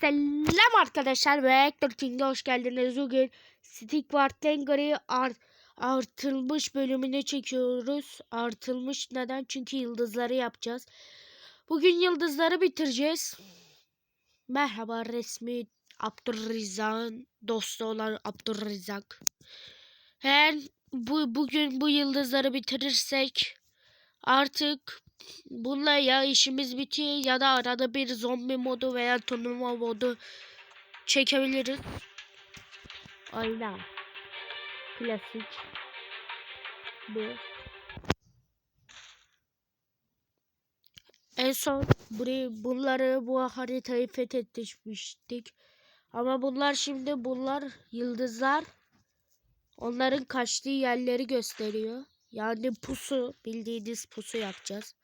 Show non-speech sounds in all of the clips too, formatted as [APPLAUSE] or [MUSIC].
Selam arkadaşlar ve Hector King'e hoş geldiniz. Bugün Stick War Tengar'ı art, artılmış bölümünü çekiyoruz. Artılmış neden? Çünkü yıldızları yapacağız. Bugün yıldızları bitireceğiz. Merhaba resmi Abdurrizak'ın dostu olan Abdurrizak. Eğer bu, bugün bu yıldızları bitirirsek artık Bununla ya işimiz bitiyor ya da arada bir zombi modu veya turnuva modu çekebiliriz. Aynen. Klasik. Bu. En son burayı bunları bu haritayı fethetmiştik. Ama bunlar şimdi bunlar yıldızlar onların kaçtığı yerleri gösteriyor. Yani pusu bildiğiniz pusu yapacağız.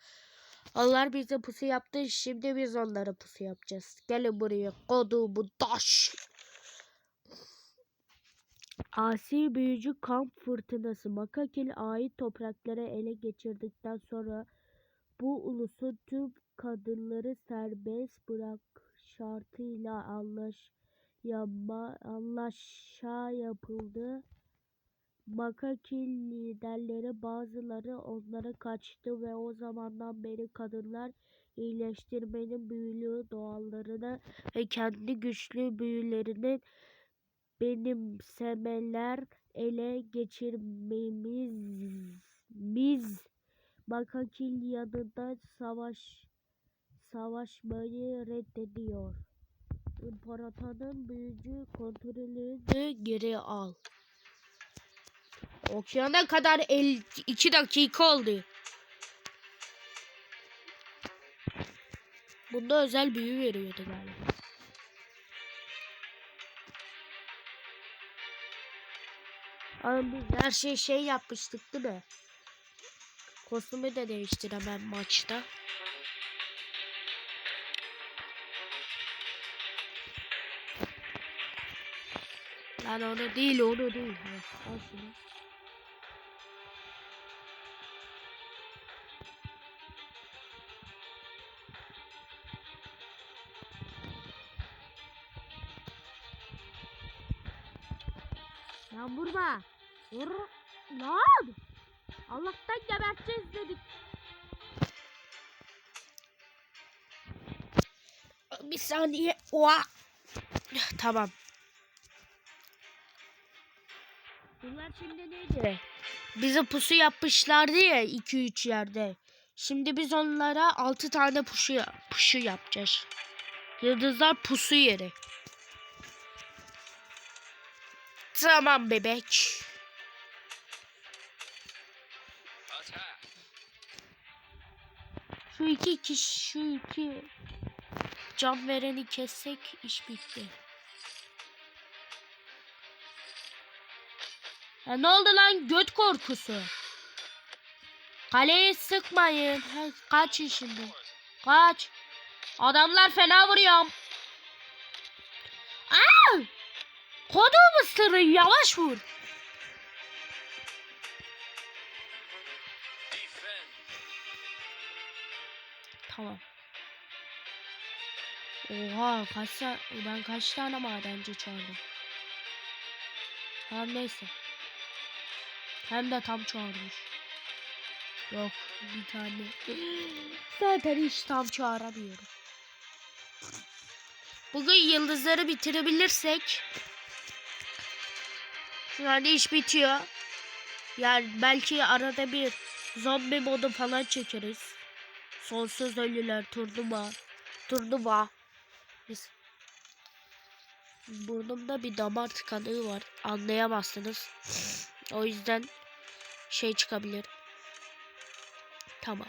Onlar bize pusu yaptı. Şimdi biz onlara pusu yapacağız. Gelin buraya. Kodumu taş. Asi büyücü kamp fırtınası Makakil ait topraklara ele geçirdikten sonra bu ulusun tüm kadınları serbest bırak şartıyla anlaş yapma, anlaşa yapıldı. Makakil liderleri bazıları onlara kaçtı ve o zamandan beri kadınlar iyileştirmenin büyülü doğallarını ve kendi güçlü büyülerini benimsemeler ele geçirmemiz biz Makakil yanında savaş savaşmayı reddediyor. İmparatorun büyücü kontrolünü geri al. Okuyana kadar 52 dakika oldu. Bunda özel büyü veriyordu galiba. Ama biz her şey şey yapmıştık değil mi? Kostümü de değiştiremem maçta. Lan onu değil onu değil. Al. Lan vurma. Vur. Lan. Allah'tan geberteceğiz dedik. Bir saniye. Oha. Tamam. Bunlar şimdi neydi? Bize pusu yapmışlardı ya 2-3 yerde. Şimdi biz onlara 6 tane pusu, pusu yapacağız. Yıldızlar pusu yeri. Tamam bebek. Şu iki kişi, şu iki can vereni kessek iş bitti. Ya ne oldu lan göt korkusu? Kaleyi sıkmayın. Ha, kaçın şimdi. Kaç. Adamlar fena vuruyor. Aa! Kodumu sırrı yavaş vur. Tamam. Oha kaç ben kaç tane madenci çağırdım. Tamam neyse. Hem de tam çağırmış. Yok bir tane. [GASPS] Zaten hiç tam çağıramıyorum. Bugün yıldızları bitirebilirsek yani iş bitiyor. Yani belki arada bir zombi modu falan çekeriz. Sonsuz ölüler turnuva. Turnuva. Biz Burnumda bir damar tıkanığı var. Anlayamazsınız. O yüzden şey çıkabilir. Tamam.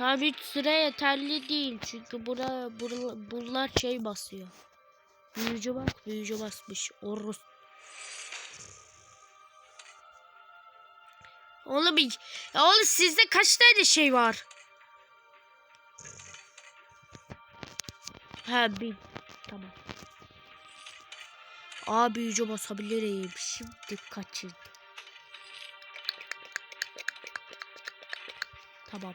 Hiç süre yeterli değil. Çünkü bura, bura bunlar şey basıyor. Büyücü bak büyücü basmış. Orus. Oğlum, ya oğlum sizde kaç tane şey var? Ha bir. Tamam. Aa büyücü basabilirim. Şimdi kaçın. Tamam.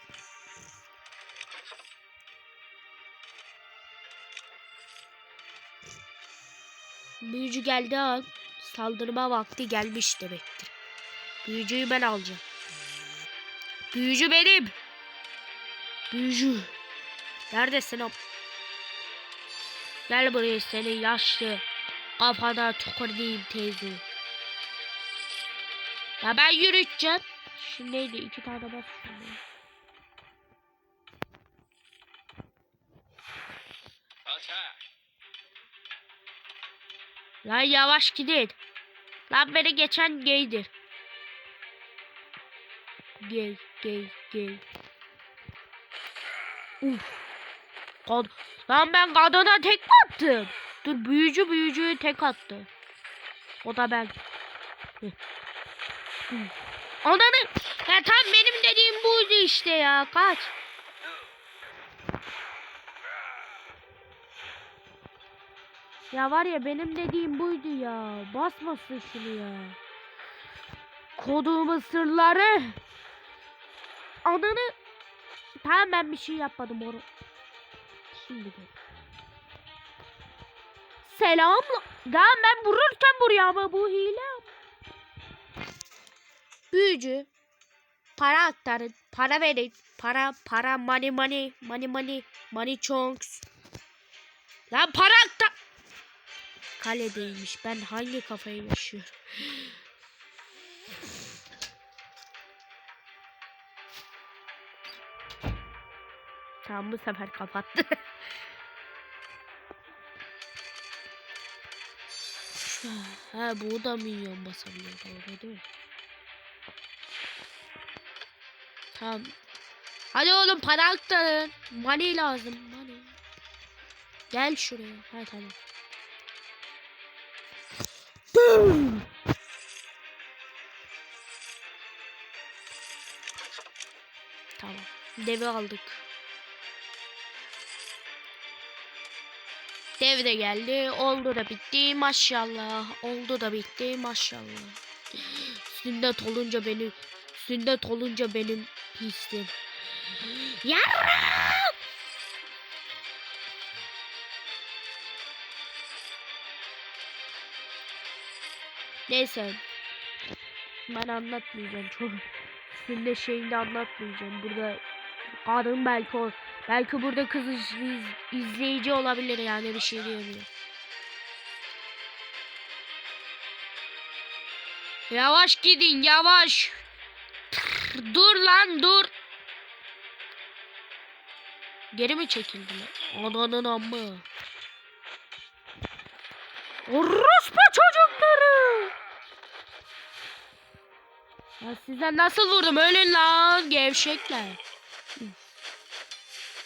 Büyücü geldi an saldırma vakti gelmiş demektir. Büyücüyü ben alacağım. Büyücü benim. Büyücü. Neredesin o? Gel buraya seni yaşlı. Kafana tükürdüğüm teyze. Ya ben yürüteceğim. Şimdi neydi? İki tane bas. şunu. Attack! Lan yavaş gidin. Lan beni geçen gaydir. Gay, gay, gay. Uf. Kad Lan ben kadına tek mi attım? Dur büyücü büyücüye tek attı. O da ben. Ananı. Ya tam benim dediğim buydu işte ya. Kaç. Ya var ya benim dediğim buydu ya. Basmasın şunu ya. Kodumun sırları. Ananı. Tamam ben bir şey yapmadım onu. Şimdi de. Selam. Tamam ben vururken buraya ama bu hile. Büyücü. Para aktarın. Para verin. Para para money money money money money chunks. Lan para aktar. Kaledeymiş. Ben hangi kafayı yaşıyorum? Tamam bu sefer kapattı. [LAUGHS] ha bu da milyon basabiliyor doğru değil mi? Tamam. Hadi oğlum para aktarın. Money lazım. Money. Gel şuraya. Ha tamam. Tamam. Devi aldık. Dev de geldi. Oldu da bitti. Maşallah. Oldu da bitti. Maşallah. Sünnet olunca benim sünnet olunca benim hissim. Yarram! Neyse. Ben anlatmayacağım çok. Sünnet şeyini anlatmayacağım. Burada kadın belki o belki burada kız iz- izleyici olabilir yani bir şey diyemiyorum. Yavaş gidin yavaş. Dur lan dur. Geri mi çekildiler? Ananın amı. Orospu çocukları. Ya size nasıl vurdum? Ölün lan gevşekler.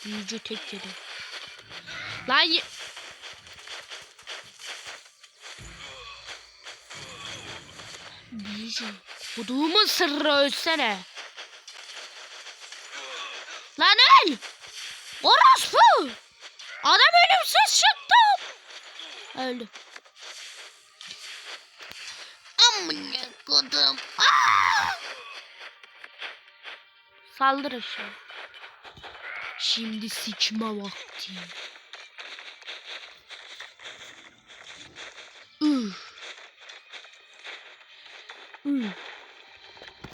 Büyücü tek yedi. Lan ye- Büyücü. Kuduğumun sırrı ölsene. Lan öl! Orospu! Adam ölümsüz çıktı. Öldü. Saldırın şimdi. Şimdi sıçma vakti. Üf. Üf.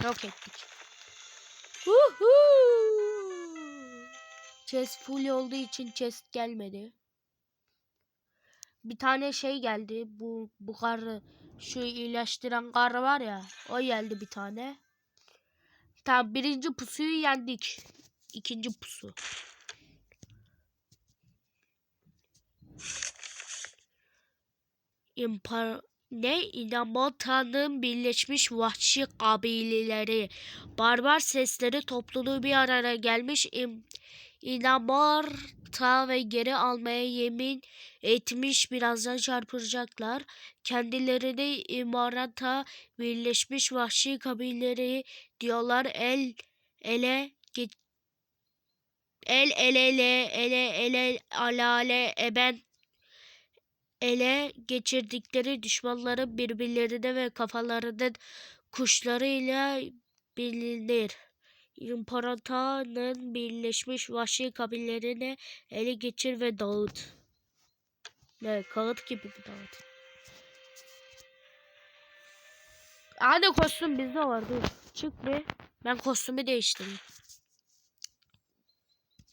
Yok ettik. Uhu. Chest full olduğu için chest gelmedi. Bir tane şey geldi. Bu bu karı şu iyileştiren karı var ya. O geldi bir tane. Tamam birinci pusuyu yendik. İkinci pusu. İmpar ne İnamotan'ın birleşmiş vahşi kabileleri barbar sesleri topluluğu bir araya gelmiş im, İnamorta ve geri almaya yemin etmiş birazdan çarpılacaklar. Kendilerini İmarata birleşmiş vahşi kabileleri diyorlar el ele ge- el ele ele ele ele alale eben ele geçirdikleri düşmanları birbirlerine ve kafalarının kuşlarıyla bilinir. İmparatorluğun birleşmiş vahşi kabillerini ele geçir ve dağıt. Evet, kağıt gibi bir dağıt. Hadi kostüm bizde var dur. Çık bir. Ben kostümü değiştireyim.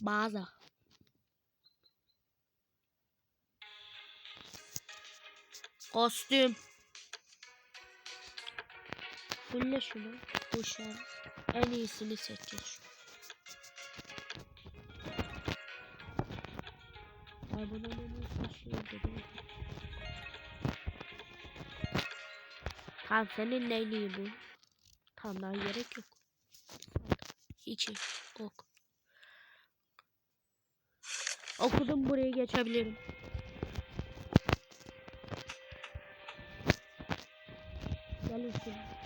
Mağaza. Kostüm. Fulle şunu. Bu an. En iyisini seçeceğiz. Ay en iyisi şey dedi. Tamam senin en iyi bu. Tamam daha gerek yok. Hiç iyi. Ok. Okudum buraya geçebilirim. Gelin şimdi.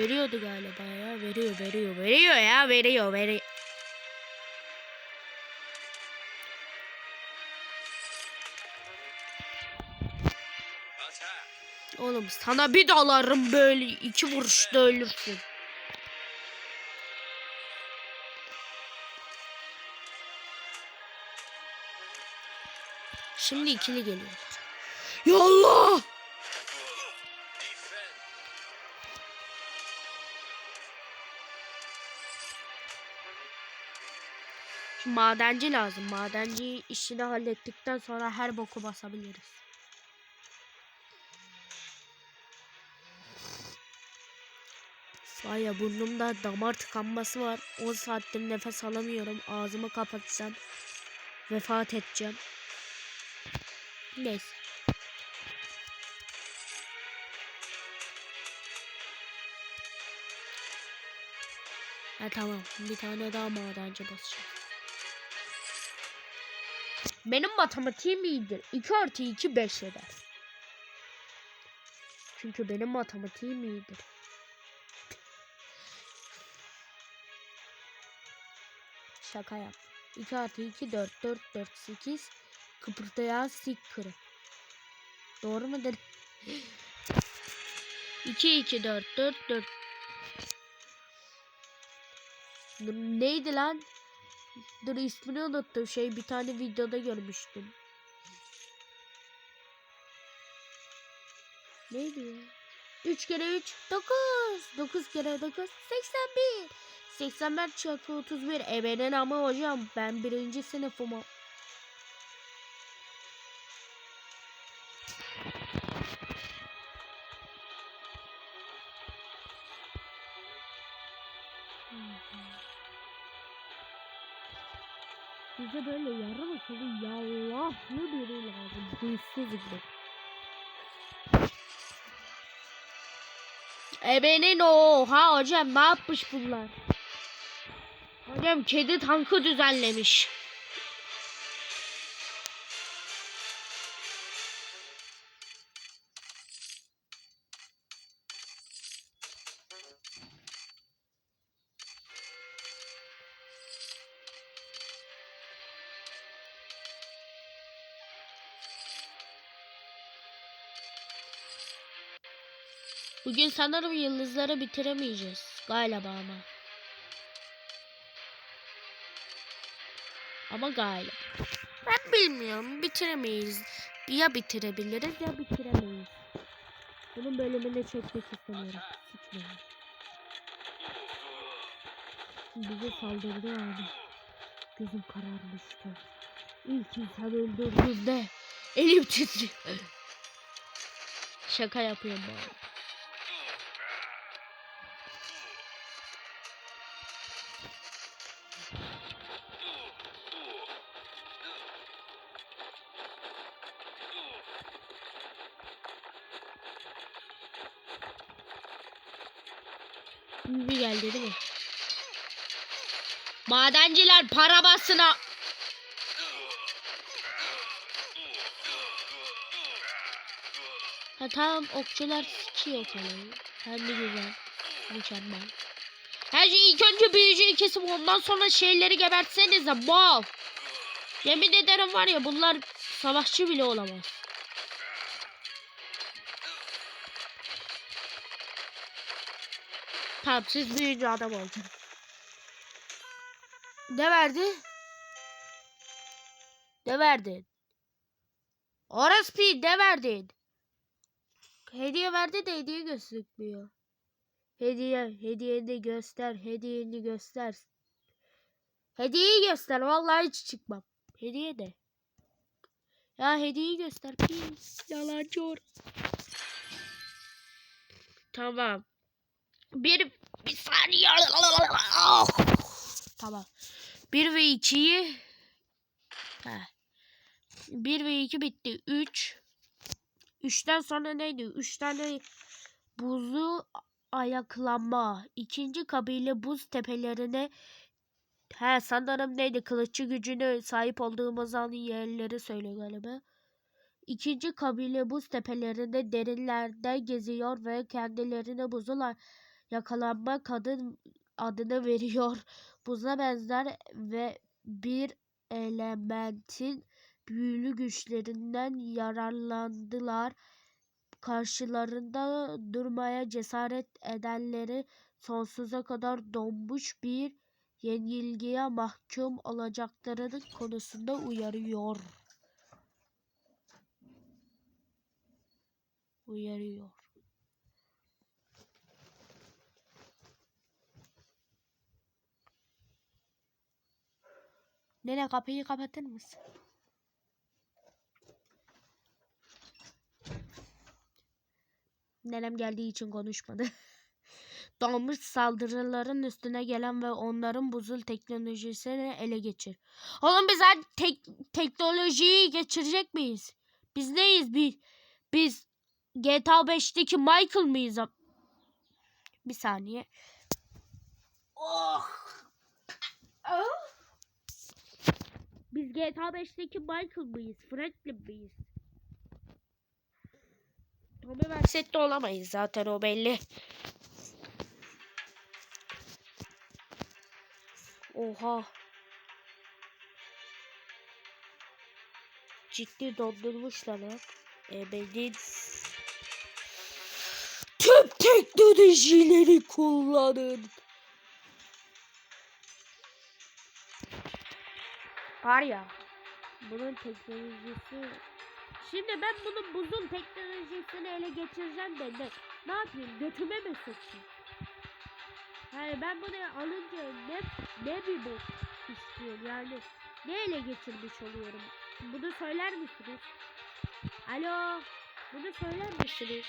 Veriyordu galiba ya. Veriyor, veriyor, veriyor ya. Veriyor, veriyor. Oğlum sana bir dalarım böyle iki vuruşta ölürsün. Şimdi ikili geliyorlar. Yallah! Madenci lazım. Madenci işini hallettikten sonra her boku basabiliriz. Vay ya burnumda damar tıkanması var. 10 saattir nefes alamıyorum. Ağzımı kapatsam vefat edeceğim. Neyse. Ha tamam. Bir tane daha madenci basacağım. Benim matematiğim iyidir. 2 artı 2 5 eder. Çünkü benim matematiğim iyidir. Şaka yap. 2 artı 2 4 4 4 8 kıpırdayan sik kırı. Doğru mudur? 2 2 4 4 4 Dur, Neydi lan? Dur ismini unuttum. Şey bir tane videoda görmüştüm. Neydi ya? 3 kere 3 9. 9 kere 9 81. 81 çarpı 31. Ebenin ama hocam ben birinci sınıfım. Bize böyle yarım akıllı yallahlı biri lazım. Huysuz gibi. Ebenin oha hocam ne yapmış bunlar? Hocam kedi tankı düzenlemiş. Bugün sanırım yıldızları bitiremeyeceğiz. Galiba ama. Ama galiba. Ben bilmiyorum. Bitiremeyiz. Ya bitirebiliriz ya bitiremeyiz. Bunun bölümünü çekmek istemiyorum. Sıçmayın. Bize saldırdı abi. Gözüm kararmıştı. İlk insan öldürdüğümde elim titriyor. Şaka yapıyorum bu arada. Madenciler para basına. Ha tamam okçular sikiyor kalayı. Hem de güzel. Mükemmel. He Bence ilk önce büyücüyü kesip ondan sonra şeyleri gebertsenize mal. Yemin ederim var ya bunlar savaşçı bile olamaz. Tamam siz büyücü adam oldunuz. Ne verdi? Ne verdin? Orospu ne verdin? Hediye verdi de hediye gözükmüyor. Hediye, hediyeni göster, hediyeni göster. Hediyeyi göster, vallahi hiç çıkmam. Hediye de. Ya hediyeyi göster. Pis, yalancı or. Tamam. Bir, bir saniye. Tamam. Bir ve ikiyi. Heh. Bir ve iki bitti. Üç. Üçten sonra neydi? Üç tane buzu ayaklanma. İkinci kabile buz tepelerine He sanırım neydi? Kılıççı gücüne sahip olduğumuz an yerleri söylüyor galiba. İkinci kabile buz tepelerinde derinlerde geziyor ve kendilerine buzula yakalanma kadın adını veriyor. Buza benzer ve bir elementin büyülü güçlerinden yararlandılar. Karşılarında durmaya cesaret edenleri sonsuza kadar donmuş bir yenilgiye mahkum olacaklarının konusunda uyarıyor. Uyarıyor. Nene kapıyı kapatır mısın? Nenem geldiği için konuşmadı. [LAUGHS] Donmuş saldırıların üstüne gelen ve onların buzul teknolojisini ele geçir. Oğlum biz hadi tek teknolojiyi geçirecek miyiz? Biz neyiz? Biz, biz GTA 5'teki Michael mıyız? Bir saniye. Oh. Biz GTA 5'teki Michael mıyız? Franklin miyiz? Tommy Verset'te olamayız zaten o belli. Oha. Ciddi dondurmuşlar lan. Ebedin. Tüm teknolojileri kullanın. Var ya. Bunun teknolojisi. Şimdi ben bunun buzun teknolojisini ele geçireceğim de ne, ne yapayım? Götüme mi sokayım? Yani ben bunu alınca ne, ne bir bok istiyorum yani ne ele geçirmiş oluyorum. Bunu söyler misiniz? Alo, bunu söyler misiniz?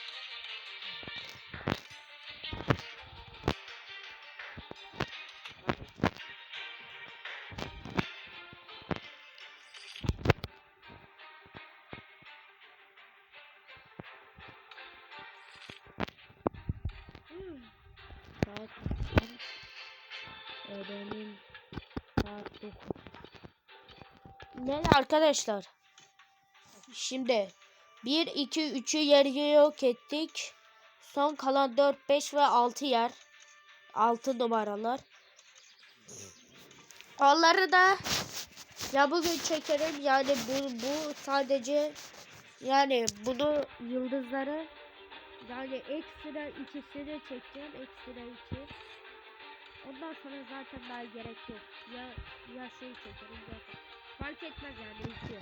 Saat 9. Ne arkadaşlar? Şimdi 1, 2, 3'ü yarıya yok ettik. Son kalan 4, 5 ve 6 yer. 6 numaralar. Onları da ya bugün çekerim yani bu, bu sadece yani bunu yıldızları yani ekstra ikisini çekeceğim ekstra iki. Ondan sonra zaten daha gerek yok. Ya ya şey çekerim ya fark etmez yani iki.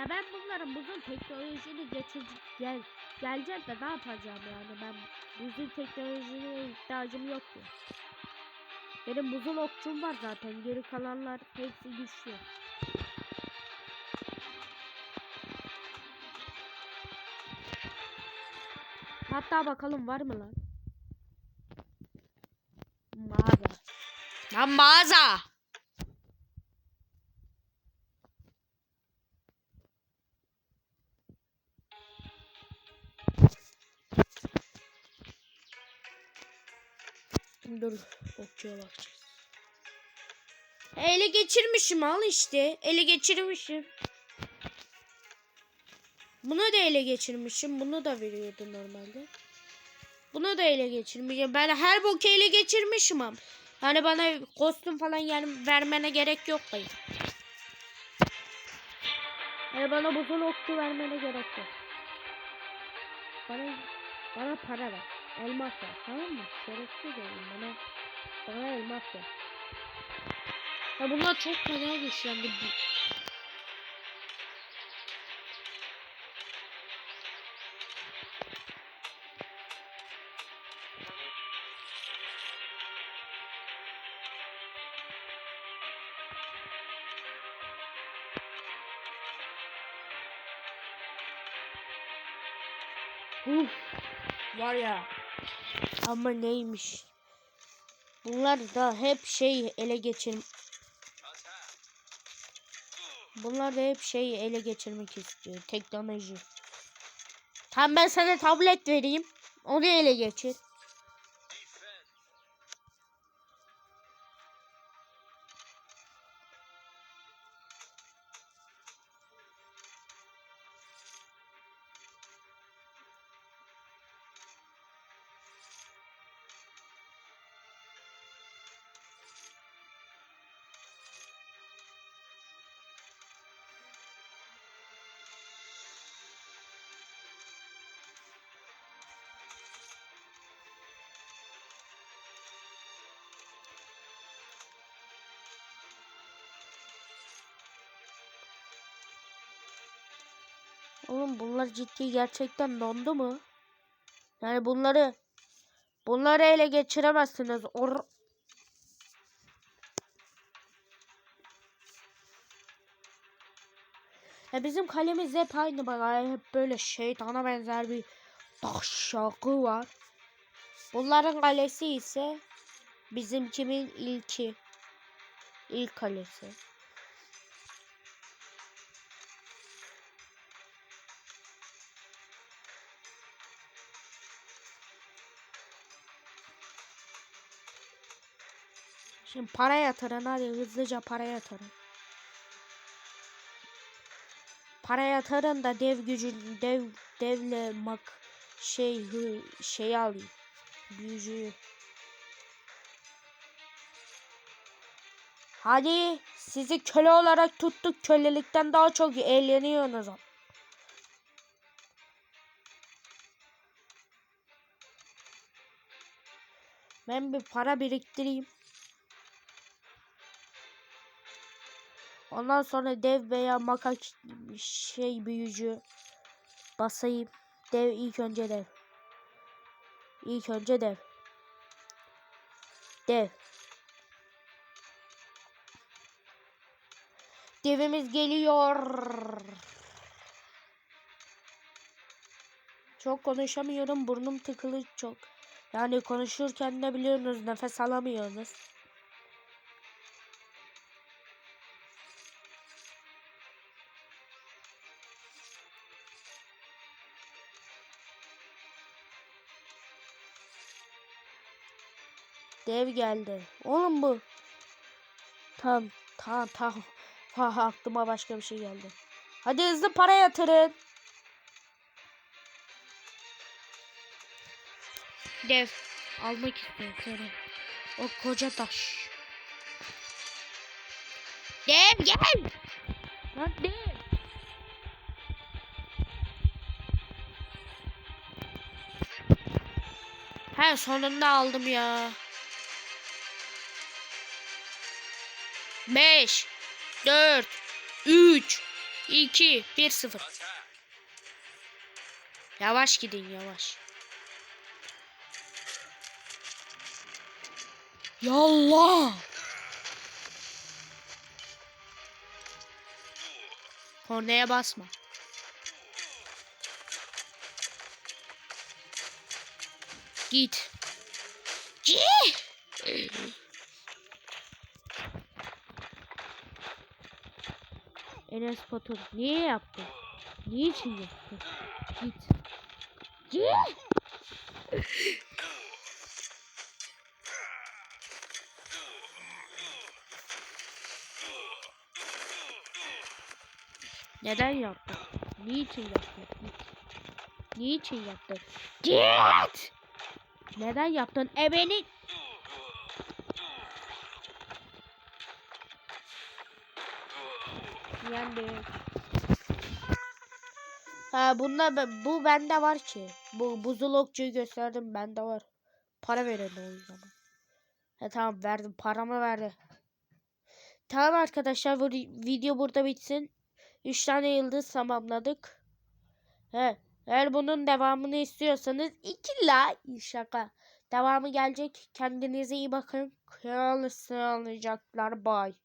Ya ben bunların buzun teknolojisini getir gel geleceğim de ne yapacağım yani ben buzun teknolojisine ihtiyacım yok ki. Benim buzul okçum var zaten geri kalanlar hepsi güçlü. Hatta bakalım var mı lan? Mağaza. Lan mağaza. Dur okçuya bakacağız. Ele geçirmişim al işte. Ele geçirmişim. Bunu da ele geçirmişim. Bunu da veriyordu normalde. Bunu da ele geçirmeyeceğim. Ben her boku ele geçirmişim ama. Yani bana kostüm falan yani vermene gerek yok dayı. Yani bana buzul okçu vermene gerek yok. Bana, bana para ver. Elmas ver. Tamam mı? Şerefsiz olayım bana. Bana elmas ver. Ya bunlar çok fena güçlendi. Var ya. Ama neymiş? Bunlar da hep şey ele geçir. Bunlar da hep şey ele geçirmek istiyor. Teknoloji. Tam ben sana tablet vereyim. Onu ele geçir. Oğlum bunlar ciddi gerçekten dondu mu? Yani bunları bunları ele geçiremezsiniz. Or Ya bizim kalemiz hep aynı bak. ay Hep böyle şeytana benzer bir taşşakı var. Bunların kalesi ise bizimkimin ilki. İlk kalesi. Şimdi para yatırın hadi hızlıca para yatırın. Para yatırın da dev gücü dev devle mak şey şey alayım. Büyücüyü. Hadi sizi köle olarak tuttuk. Kölelikten daha çok eğleniyorsunuz. Ben bir para biriktireyim. Ondan sonra dev veya maka şey büyücü basayım. Dev ilk önce dev. İlk önce dev. Dev. Devimiz geliyor. Çok konuşamıyorum. Burnum tıkılı çok. Yani konuşurken de biliyorsunuz nefes alamıyorsunuz. Dev geldi. Oğlum bu. Tamam tamam tamam. [LAUGHS] Ha, aklıma başka bir şey geldi. Hadi hızlı para yatırın. Dev almak istiyorum. O koca taş. Dev gel. Lan dev. He sonunda aldım ya. 5 4 3 2 1 0 Yavaş gidin yavaş. Yallah. Kornaya basma. Git. Enes Batur niye yaptı? Niçin yaptı? Git. Git. Neden yaptı? Niçin yaptı? Git. Niçin yaptı? Git. Neden yaptın? E Yendik. Ha bunda bu bende var ki. Bu buzul okçuyu gösterdim bende var. Para verin o zaman. Ha tamam verdim paramı verdi. Tamam arkadaşlar bu video burada bitsin. 3 tane yıldız tamamladık. He, eğer bunun devamını istiyorsanız 2 like şaka. Devamı gelecek. Kendinize iyi bakın. Kral sağlıcaklar. Bye.